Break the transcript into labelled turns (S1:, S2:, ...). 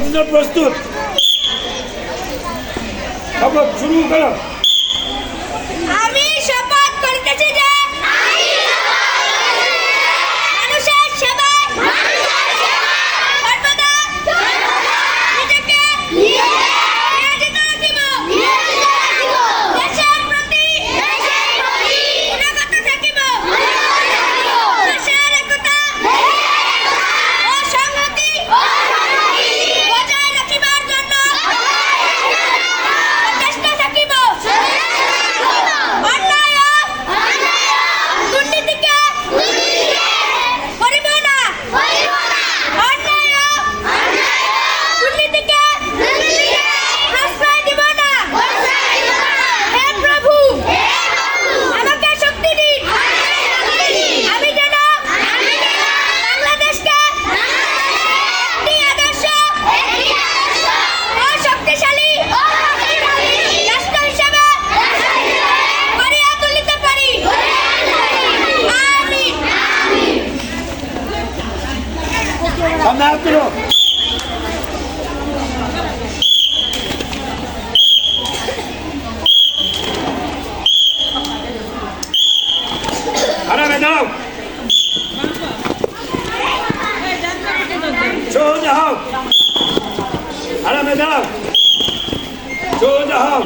S1: Kabzına bastır. Kabla şunu kadar.
S2: সামনে হাত তুলো আরে দাও সোজা হও আরে দাও সোজা হও